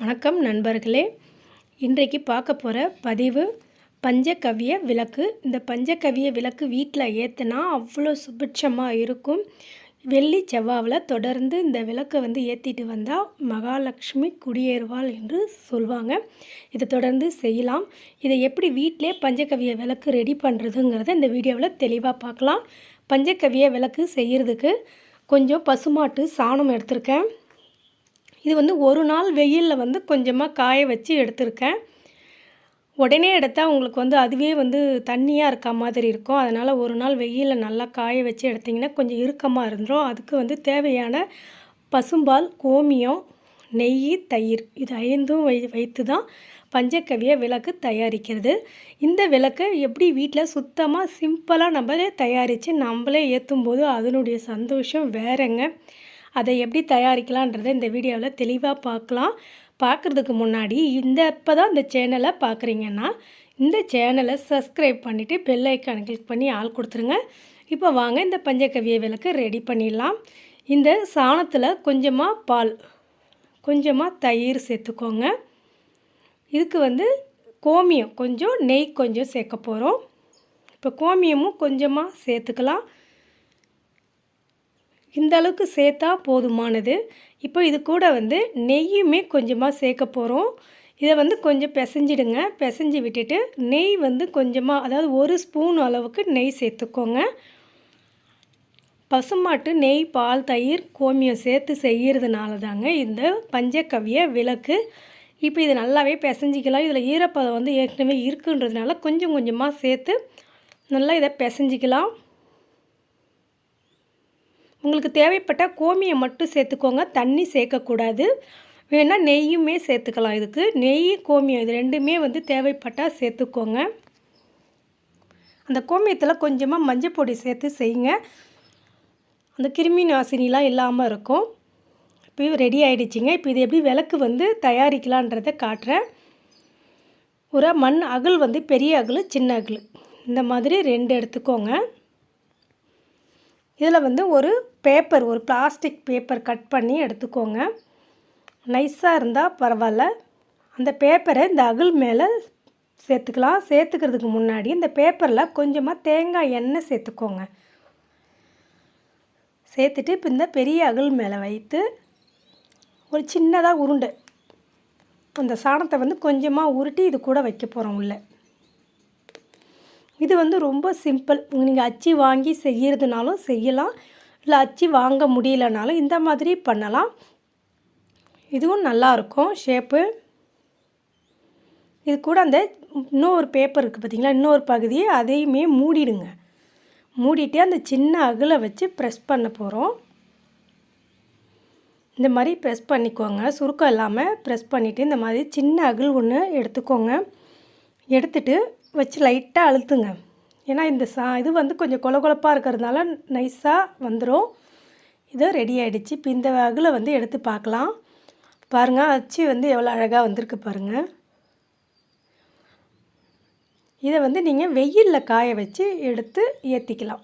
வணக்கம் நண்பர்களே. இன்றைக்கு பார்க்க போகிற பதிவு பஞ்சகவிய விளக்கு. இந்த பஞ்சகவிய விளக்கு வீட்டில் ஏற்றுனா அவ்வளோ சுபிட்சமாக இருக்கும். வெள்ளி செவ்வாவில் தொடர்ந்து இந்த விளக்கை வந்து ஏற்றிட்டு வந்தால் மகாலட்சுமி குடியேறுவாள் என்று சொல்லுவாங்க இதை தொடர்ந்து செய்யலாம். இதை எப்படி வீட்டிலே பஞ்சகவ்ய விளக்கு ரெடி பண்ணுறதுங்கிறத இந்த வீடியோவில் தெளிவாக பார்க்கலாம். பஞ்சகவிய விளக்கு செய்கிறதுக்கு கொஞ்சம் பசுமாட்டு சாணம் எடுத்திருக்கேன். இது வந்து ஒரு நாள் வெயிலில் வந்து கொஞ்சமாக காய வச்சு எடுத்திருக்கேன். உடனே எடுத்தால் உங்களுக்கு வந்து அதுவே வந்து தண்ணியாக இருக்க மாதிரி இருக்கும். அதனால் ஒரு நாள் வெயிலில் நல்லா காய வச்சு எடுத்திங்கன்னா கொஞ்சம் இறுக்கமாக இருந்துடும் அதுக்கு வந்து தேவையான பசும்பால் கோமியம் நெய் தயிர் இது ஐந்தும் வை வைத்து தான் பஞ்சக்கவிய விளக்கு தயாரிக்கிறது. இந்த விளக்கை எப்படி வீட்டில் சுத்தமாக சிம்பிளாக நம்மளே தயாரித்து நம்மளே ஏற்றும் போது அதனுடைய சந்தோஷம் வேறங்க. அதை எப்படி தயாரிக்கலான்றதை இந்த வீடியோவில் தெளிவாக பார்க்கலாம். பார்க்குறதுக்கு முன்னாடி இந்த இப்போ தான் இந்த சேனலை பார்க்குறீங்கன்னா இந்த சேனலை சப்ஸ்கிரைப் பண்ணிவிட்டு பெல் கிளிக் பண்ணி ஆள் கொடுத்துருங்க. இப்போ வாங்க இந்த பஞ்சகவிய விளக்கு ரெடி பண்ணிடலாம். இந்த சாணத்தில் கொஞ்சமாக பால் கொஞ்சமாக தயிர் சேர்த்துக்கோங்க. இதுக்கு வந்து கோமியம் கொஞ்சம் நெய் கொஞ்சம் சேர்க்க போகிறோம் இப்போ கோமியமும் கொஞ்சமாக சேர்த்துக்கலாம். இந்த அளவுக்கு சேர்த்தா போதுமானது. இப்போ இது கூட வந்து நெய்யுமே கொஞ்சமாக சேர்க்க போகிறோம் இதை வந்து கொஞ்சம் பிசைஞ்சிடுங்க. பிசைஞ்சு விட்டுட்டு நெய் வந்து கொஞ்சமாக அதாவது ஒரு ஸ்பூன் அளவுக்கு நெய் சேர்த்துக்கோங்க. பசுமாட்டு நெய் பால் தயிர் கோமியம் சேர்த்து செய்கிறதுனால தாங்க இந்த பஞ்சக்கவிய விளக்கு. இப்போ இது நல்லாவே பிசைஞ்சிக்கலாம். இதில் ஈரப்பதம் வந்து ஏற்கனவே இருக்குன்றதுனால கொஞ்சம் கொஞ்சமாக சேர்த்து நல்லா இதை பிசைஞ்சிக்கலாம். உங்களுக்கு தேவைப்பட்ட கோமியை மட்டும் சேர்த்துக்கோங்க. தண்ணி சேர்க்கக்கூடாது. வேணால் நெய்யுமே சேர்த்துக்கலாம் இதுக்கு. நெய் கோமியம் இது ரெண்டுமே வந்து தேவைப்பட்டால் சேர்த்துக்கோங்க. அந்த கோமியத்தில் கொஞ்சமாக மஞ்சள் பொடி சேர்த்து செய்யுங்க. அந்த கிருமி நாசினிலாம் இல்லாமல் இருக்கும். இப்போ ரெடி ஆகிடுச்சிங்க இப்போ இது எப்படி விளக்கு வந்து தயாரிக்கலான்றதை காட்டுறேன். ஒரு மண் அகல் வந்து பெரிய அகல் சின்ன அகல். இந்த மாதிரி ரெண்டு எடுத்துக்கோங்க. இதில் வந்து ஒரு பேப்பர் ஒரு பிளாஸ்டிக் பேப்பர் கட் பண்ணி எடுத்துக்கோங்க. நைஸாக இருந்தால் பரவாயில்ல. அந்த பேப்பரை இந்த அகில் மேலே சேர்த்துக்கலாம். சேர்த்துக்கிறதுக்கு முன்னாடி இந்த பேப்பரில் கொஞ்சமாக தேங்காய் எண்ணெய் சேர்த்துக்கோங்க. சேர்த்துட்டு இப்போ இந்த பெரிய அகல் மேலே வைத்து ஒரு சின்னதாக உருண்டை. அந்த சாணத்தை வந்து கொஞ்சமாக உருட்டி இது கூட வைக்க போகிறோம் உள்ளே. இது வந்து ரொம்ப சிம்பிள். நீங்கள் அச்சு வாங்கி செய்கிறதுனாலும் செய்யலாம். இல்லை அச்சு வாங்க முடியலனாலும் இந்த மாதிரி பண்ணலாம். இதுவும் நல்லாயிருக்கும் ஷேப்பு. இது கூட அந்த இன்னொரு பேப்பர் இருக்குது பார்த்திங்களா இன்னொரு பகுதியை அதையுமே மூடிடுங்க. மூடிட்டு அந்த சின்ன அகில் வச்சு ப்ரெஸ் பண்ண போகிறோம் இந்த மாதிரி ப்ரெஸ் பண்ணிக்கோங்க. சுருக்கம் இல்லாமல் ப்ரெஸ் பண்ணிவிட்டு இந்த மாதிரி சின்ன அகில் ஒன்று எடுத்துக்கோங்க. எடுத்துட்டு வச்சு லைட்டாக அழுத்துங்க. ஏன்னா இந்த சா இது வந்து கொஞ்சம் கொல கொலப்பாக இருக்கிறதுனால நைஸாக வந்துடும் இது ரெடி ஆகிடுச்சு இப்போ இந்த வகையில் வந்து எடுத்து பார்க்கலாம். பாருங்கள் அச்சு வந்து எவ்வளோ அழகாக வந்திருக்கு பாருங்கள் இதை வந்து நீங்கள் வெயிலில் காய வச்சு எடுத்து ஏற்றிக்கலாம்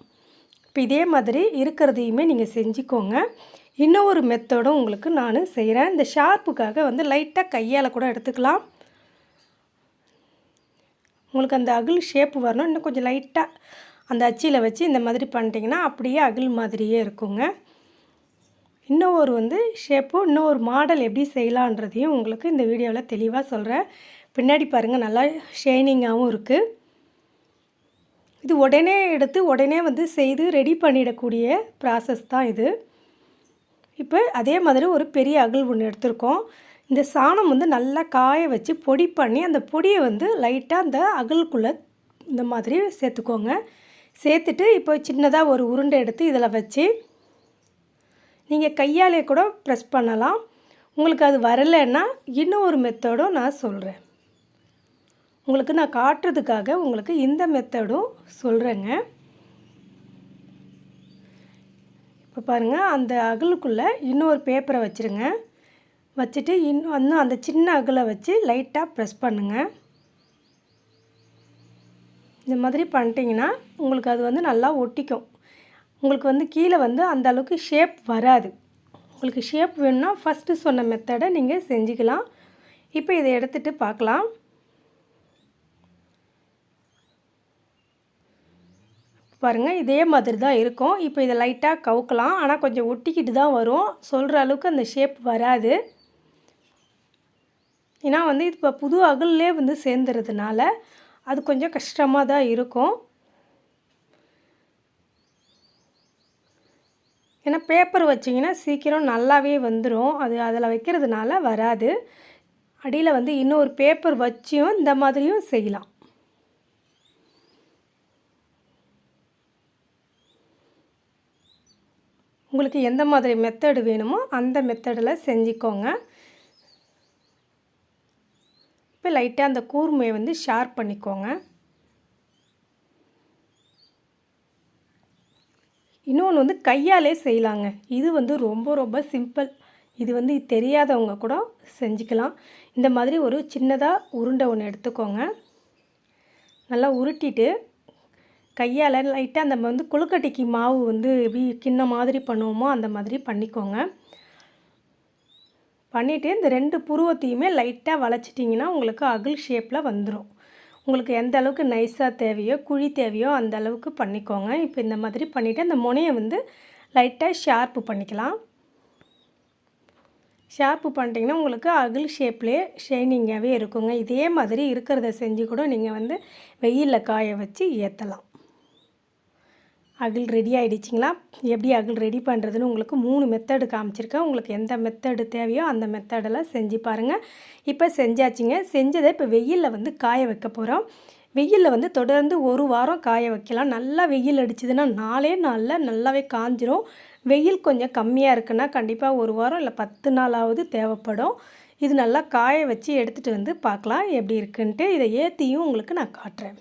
இப்போ இதே மாதிரி இருக்கிறதையுமே நீங்கள் செஞ்சுக்கோங்க. இன்னொரு மெத்தடும் உங்களுக்கு நான் செய்கிறேன் இந்த ஷார்ப்புக்காக வந்து லைட்டாக கையால் கூட எடுத்துக்கலாம். உங்களுக்கு அந்த அகில் ஷேப்பு வரணும். இன்னும் கொஞ்சம் லைட்டாக அந்த அச்சியில் வச்சு இந்த மாதிரி பண்ணிட்டிங்கன்னா அப்படியே அகில் மாதிரியே இருக்குங்க. இன்னும் ஒரு வந்து ஷேப்பு இன்னும் ஒரு மாடல் எப்படி செய்யலான்றதையும் உங்களுக்கு இந்த வீடியோவில் தெளிவாக சொல்கிறேன் பின்னாடி பாருங்கள் நல்லா ஷைனிங்காகவும் இருக்குது இது உடனே எடுத்து உடனே வந்து செய்து ரெடி பண்ணிடக்கூடிய ப்ராசஸ் தான் இது. இப்போ அதே மாதிரி ஒரு பெரிய அகல் ஒன்று எடுத்திருக்கோம். இந்த சாணம் வந்து நல்லா காய வச்சு பொடி பண்ணி அந்த பொடியை வந்து லைட்டாக அந்த அகலுக்குள்ளே இந்த மாதிரி சேர்த்துக்கோங்க. சேர்த்துட்டு இப்போ சின்னதாக ஒரு உருண்டை எடுத்து இதில் வச்சு நீங்கள் கையாலே கூட ப்ரெஸ் பண்ணலாம். உங்களுக்கு அது வரலைன்னா இன்னும் ஒரு மெத்தடும் நான் சொல்கிறேன் உங்களுக்கு நான் காட்டுறதுக்காக உங்களுக்கு இந்த மெத்தடும் சொல்கிறேங்க இப்போ பாருங்கள் அந்த அகலுக்குள்ளே இன்னொரு பேப்பரை வச்சுருங்க. வச்சுட்டு இன்னும் இன்னும் அந்த சின்ன அகலை வச்சு லைட்டாக ப்ரெஸ் பண்ணுங்கள் இந்த மாதிரி பண்ணிட்டீங்கன்னா உங்களுக்கு அது வந்து நல்லா ஒட்டிக்கும். உங்களுக்கு வந்து கீழே வந்து அந்த அளவுக்கு ஷேப் வராது. உங்களுக்கு ஷேப் வேணும்னா ஃபஸ்ட்டு சொன்ன மெத்தடை நீங்கள் செஞ்சுக்கலாம். இப்போ இதை எடுத்துகிட்டு பார்க்கலாம். பாருங்கள் இதே மாதிரி தான் இருக்கும். இப்போ இதை லைட்டாக கவுக்கலாம். ஆனால் கொஞ்சம் ஒட்டிக்கிட்டு தான் வரும். சொல்கிற அளவுக்கு அந்த ஷேப் வராது. ஏன்னா வந்து இப்போ புது அகல்லே வந்து சேர்ந்துறதுனால அது கொஞ்சம் கஷ்டமாக தான் இருக்கும். ஏன்னா பேப்பர் வச்சிங்கன்னா சீக்கிரம் நல்லாவே வந்துடும் அது அதில் வைக்கிறதுனால வராது. அடியில் வந்து இன்னொரு பேப்பர் வச்சியும் இந்த மாதிரியும் செய்யலாம். உங்களுக்கு எந்த மாதிரி மெத்தடு வேணுமோ அந்த மெத்தடில் செஞ்சுக்கோங்க. இப்போ லைட்டாக அந்த கூர்மையை வந்து ஷார்ப் பண்ணிக்கோங்க. இன்னொன்று வந்து கையாலே செய்யலாங்க. இது வந்து ரொம்ப ரொம்ப சிம்பிள். இது வந்து தெரியாதவங்க கூட செஞ்சுக்கலாம். இந்த மாதிரி ஒரு சின்னதாக உருண்டை ஒன்று எடுத்துக்கோங்க. நல்லா உருட்டிட்டு கையால் லைட்டாக அந்த வந்து கொழுக்கட்டைக்கு மாவு வந்து எப்படி கிண்ண மாதிரி பண்ணுவோமோ அந்த மாதிரி பண்ணிக்கோங்க. பண்ணிவிட்டு இந்த ரெண்டு புருவத்தையுமே லைட்டாக வளைச்சிட்டிங்கன்னா உங்களுக்கு அகில் ஷேப்பில் வந்துடும் உங்களுக்கு எந்த அளவுக்கு நைஸாக தேவையோ குழி தேவையோ அந்த அளவுக்கு பண்ணிக்கோங்க. இப்போ இந்த மாதிரி பண்ணிவிட்டு அந்த முனையை வந்து லைட்டாக ஷார்ப்பு பண்ணிக்கலாம். ஷார்ப்பு பண்ணிட்டிங்கன்னா உங்களுக்கு அகில் ஷேப்லேயே ஷைனிங்காகவே இருக்குங்க. இதே மாதிரி இருக்கிறத செஞ்சு கூட நீங்கள் வந்து வெயிலில் காய வச்சு ஏற்றலாம் அகில் ரெடி ஆகிடுச்சிங்களா எப்படி அகில் ரெடி பண்ணுறதுன்னு உங்களுக்கு மூணு மெத்தடு காமிச்சிருக்கேன். உங்களுக்கு எந்த மெத்தடு தேவையோ அந்த மெத்தடெல்லாம் செஞ்சு பாருங்கள் இப்போ செஞ்சாச்சுங்க. செஞ்சதை இப்போ வெயிலில் வந்து காய வைக்க போகிறோம் வெயிலில் வந்து தொடர்ந்து ஒரு வாரம் காய வைக்கலாம். நல்லா வெயில் அடிச்சதுன்னா நாலே நாளில் நல்லாவே காஞ்சிரும். வெயில் கொஞ்சம் கம்மியாக இருக்குன்னா கண்டிப்பாக ஒரு வாரம் இல்லை பத்து நாளாவது தேவைப்படும். இது நல்லா காய வச்சு எடுத்துகிட்டு வந்து பார்க்கலாம். எப்படி இருக்குன்ட்டு இதை ஏற்றியும் உங்களுக்கு நான் காட்டுறேன்.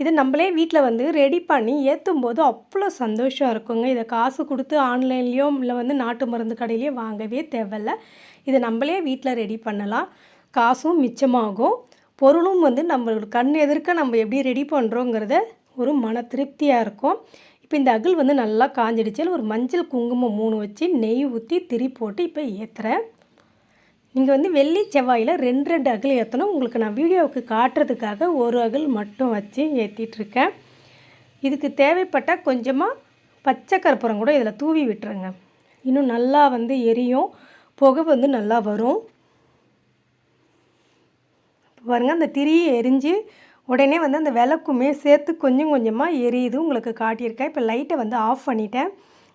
இது நம்மளே வீட்டில் வந்து ரெடி பண்ணி ஏற்றும் போது அவ்வளோ சந்தோஷம் இருக்குங்க. இதை காசு கொடுத்து ஆன்லைன்லேயோ இல்லை வந்து நாட்டு மருந்து கடையிலையோ வாங்கவே தேவையில்ல. இதை நம்மளே வீட்டில் ரெடி பண்ணலாம். காசும் மிச்சமாகும். பொருளும் வந்து நம்மளோட கண் எதிர்க்க நம்ம எப்படி ரெடி பண்ணுறோங்கிறத ஒரு மன திருப்தியாக இருக்கும். இப்போ இந்த அகில் வந்து நல்லா காஞ்சிடுச்சு. ஒரு மஞ்சள் குங்குமம் மூணு வச்சு நெய் ஊற்றி திரி போட்டு இப்போ ஏற்றுறேன் நீங்கள் வந்து வெள்ளி செவ்வாயில் ரெண்டு ரெண்டு அகல் ஏற்றணும் உங்களுக்கு நான் வீடியோவுக்கு காட்டுறதுக்காக ஒரு அகல் மட்டும் வச்சு ஏற்றிட்டுருக்கேன் இதுக்கு தேவைப்பட்டால் கொஞ்சமாக பச்சை கற்பூரம் கூட இதில் தூவி விட்டுருங்க. இன்னும் நல்லா வந்து எரியும். புகை வந்து நல்லா வரும். பாருங்கள் அந்த திரியை எரிஞ்சு உடனே வந்து அந்த விளக்குமே சேர்த்து கொஞ்சம் கொஞ்சமாக எரியுது. உங்களுக்கு காட்டியிருக்கேன். இப்போ லைட்டை வந்து ஆஃப் பண்ணிட்டேன்.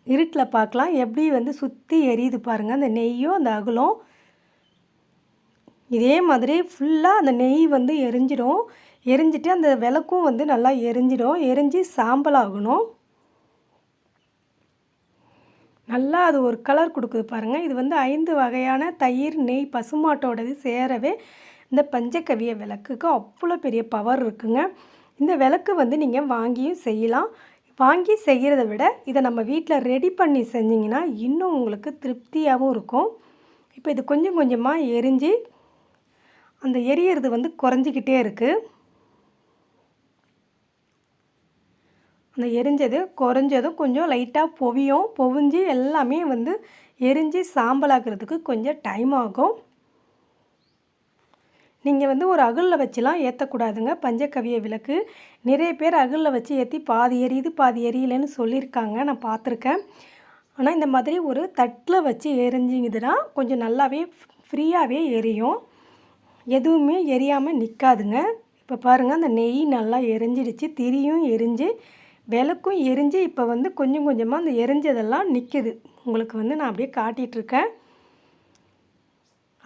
இருட்டில் பார்க்கலாம். எப்படி வந்து சுற்றி எரியுது பாருங்கள் அந்த நெய்யும் அந்த அகலும் இதே மாதிரி ஃபுல்லாக அந்த நெய் வந்து எரிஞ்சிடும் எரிஞ்சிட்டு அந்த விளக்கும் வந்து நல்லா எரிஞ்சிடும் எரிஞ்சு சாம்பல் ஆகணும். நல்லா அது ஒரு கலர் கொடுக்குது பாருங்கள் இது வந்து ஐந்து வகையான தயிர் நெய் பசுமாட்டோடது சேரவே இந்த பஞ்சக்கவிய விளக்குக்கு அவ்வளோ பெரிய பவர் இருக்குங்க. இந்த விளக்கு வந்து நீங்கள் வாங்கியும் செய்யலாம். வாங்கி செய்கிறத விட இதை நம்ம வீட்டில் ரெடி பண்ணி செஞ்சிங்கன்னா இன்னும் உங்களுக்கு திருப்தியாகவும் இருக்கும். இப்போ இது கொஞ்சம் கொஞ்சமாக எரிஞ்சு அந்த எரியறது வந்து குறைஞ்சிக்கிட்டே இருக்குது அந்த எரிஞ்சது குறைஞ்சதும் கொஞ்சம் லைட்டாக பொவியும் பொவிஞ்சு எல்லாமே வந்து எரிஞ்சு சாம்பலாக்கிறதுக்கு கொஞ்சம் டைம் ஆகும். நீங்கள் வந்து ஒரு அகலில் வச்சுலாம் ஏற்றக்கூடாதுங்க பஞ்சக்கவிய விளக்கு. நிறைய பேர் அகலில் வச்சு ஏற்றி பாதி எரியுது பாதி எரியலைன்னு சொல்லியிருக்காங்க. நான் பார்த்துருக்கேன். ஆனால் இந்த மாதிரி ஒரு தட்டில் வச்சு எரிஞ்சிங்குதுன்னா கொஞ்சம் நல்லாவே ஃப்ரீயாகவே எரியும். எதுவுமே எரியாமல் நிற்காதுங்க இப்போ பாருங்கள் அந்த நெய் நல்லா எரிஞ்சிடுச்சு. திரியும் எரிஞ்சு விளக்கும் எரிஞ்சு இப்போ வந்து கொஞ்சம் கொஞ்சமாக அந்த எரிஞ்சதெல்லாம் நிற்கிது உங்களுக்கு வந்து நான் அப்படியே காட்டிகிட்ருக்கேன்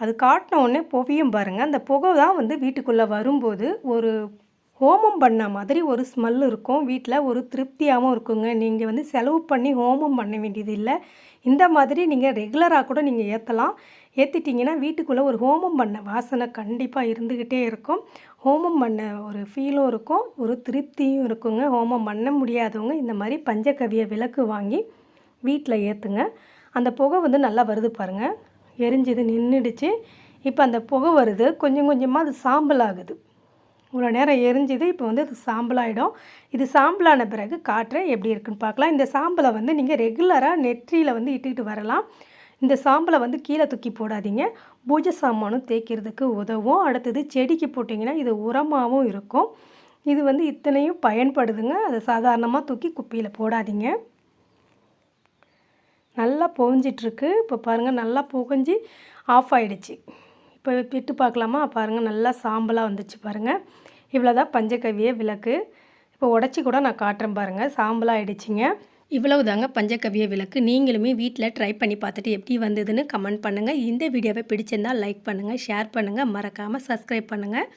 அது காட்டின உடனே புகையும் பாருங்கள் அந்த புகை தான் வந்து வீட்டுக்குள்ளே வரும்போது ஒரு ஹோமம் பண்ண மாதிரி ஒரு ஸ்மெல் இருக்கும். வீட்டில் ஒரு திருப்தியாகவும் இருக்குங்க. நீங்கள் வந்து செலவு பண்ணி ஹோமம் பண்ண வேண்டியது இல்லை. இந்த மாதிரி நீங்கள் ரெகுலராக கூட நீங்கள் ஏற்றலாம் ஏற்றிட்டிங்கன்னா வீட்டுக்குள்ளே ஒரு ஹோமம் பண்ண வாசனை கண்டிப்பாக இருந்துக்கிட்டே இருக்கும். ஹோமம் பண்ண ஒரு ஃபீலும் இருக்கும். ஒரு திருப்தியும் இருக்குங்க. ஹோமம் பண்ண முடியாதவங்க இந்த மாதிரி பஞ்சகவிய விளக்கு வாங்கி வீட்டில் ஏற்றுங்க அந்த புகை வந்து நல்லா வருது பாருங்கள் எரிஞ்சது நின்றுடுச்சு இப்போ அந்த புகை வருது. கொஞ்சம் கொஞ்சமாக அது சாம்பல் ஆகுது. இவ்வளோ நேரம் எரிஞ்சுது இப்போ வந்து அது சாம்பலாகிடும் இது சாம்பலான பிறகு காட்டுறேன் எப்படி இருக்குன்னு பார்க்கலாம். இந்த சாம்பலை வந்து நீங்கள் ரெகுலராக நெற்றியில் வந்து இட்டுக்கிட்டு வரலாம். இந்த சாம்பலை வந்து கீழே தூக்கி போடாதீங்க. பூஜை சாமானும் தேய்க்கிறதுக்கு உதவும். அடுத்தது செடிக்கு போட்டிங்கன்னா இது உரமாகவும் இருக்கும். இது வந்து இத்தனையும் பயன்படுதுங்க. அதை சாதாரணமாக தூக்கி குப்பையில் போடாதீங்க. நல்லா புகஞ்சிட்ருக்கு இப்போ பாருங்கள் நல்லா புகஞ்சி ஆஃப் ஆகிடுச்சி இப்போ விட்டு பார்க்கலாமா? பாருங்கள் நல்லா சாம்பலாக வந்துச்சு பாருங்கள் இவ்வளோ தான் பஞ்சகவிய விளக்கு. இப்போ உடச்சி கூட நான் காட்டுறேன் பாருங்கள் சாம்பலாக ஆகிடுச்சிங்க இவ்வளவு தாங்க பஞ்சகவிய விளக்கு. நீங்களுமே வீட்டில் ட்ரை பண்ணி பார்த்துட்டு எப்படி வந்ததுன்னு கமெண்ட் பண்ணுங்கள் இந்த வீடியோவை பிடிச்சிருந்தால் லைக் பண்ணுங்கள் ஷேர் பண்ணுங்கள் மறக்காமல் சப்ஸ்கிரைப் பண்ணுங்கள்